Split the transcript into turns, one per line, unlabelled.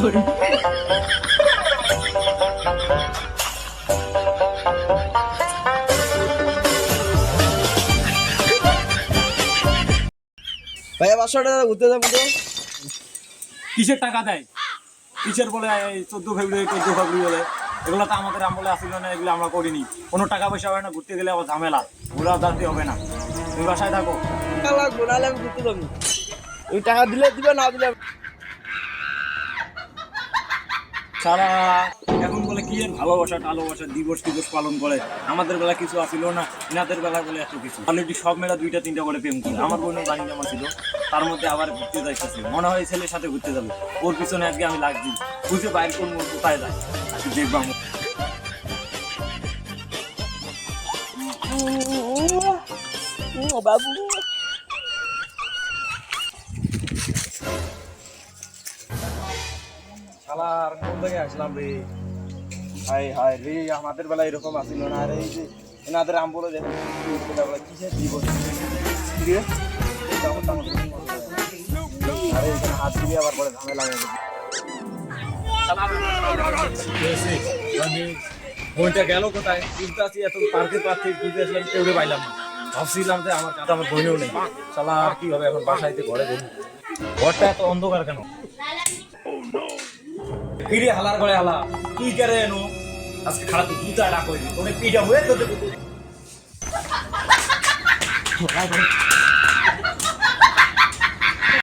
ভাইয়া পাঁচশো টাকা ঘুরতে যাব তো?
কিসের টাকা দেয়? কিসের বলে চোদ্দ ফেব্রুয়ারি চোদ্দ ফেব্রুয়ারি বলে? এগুলো তো আমাদের আমলে আসছিল না এগুলো আমরা করিনি। কোনো টাকা পয়সা হয় না ঘুরতে গেলে আবার ঝামেলা। ঘোরা দাঁড়তে হবে না। তুমি বাসায় থাকো।
টাকা আমি ঘুরতে যাব। তুমি টাকা দিলে দিবে না দিলে
সারা এখন বলে কি এর ভালোবাসা টালোবাসা দিবস দিবস পালন করে আমাদের বেলা কিছু আসিল না ইনাদের বেলা বলে এত কিছু অলরেডি সব মেয়েরা দুইটা তিনটা করে প্রেম করে আমার বোনের বাড়ি জামা ছিল তার মধ্যে আবার ঘুরতে যাইতেছে মনে হয় ছেলের সাথে ঘুরতে যাবে ওর পিছনে আজকে আমি লাগছি বুঝে বাইর ও কোথায় যায় আজকে দেখব আমি
বাবু
শালার কোন থেকে আসলাম রে? হাই হাই রে, আমাদের বেলা এরকম আসিল না রে। যে এনাদের আম বলে দেখো কিসের জীবন আরে হাত দিয়ে আবার পরে ঝামেলা হয়ে বইটা গেল কোথায়? বুঝতে আছি এত পার্কে পাচ্ছি বুঝতে আসলাম কেউ পাইলাম না। ভাবছিলাম যে আমার কাছে আমার বইনেও নেই। শালা কি হবে এখন? বাসাইতে ঘরে দেখি ঘরটা এত অন্ধকার কেন? ফিরে হালার করে হালা। তুই কেন এনো? আজকে খারাপ তুই জুতা রাখ হইলি তোনে পিঠা হয়ে তোদের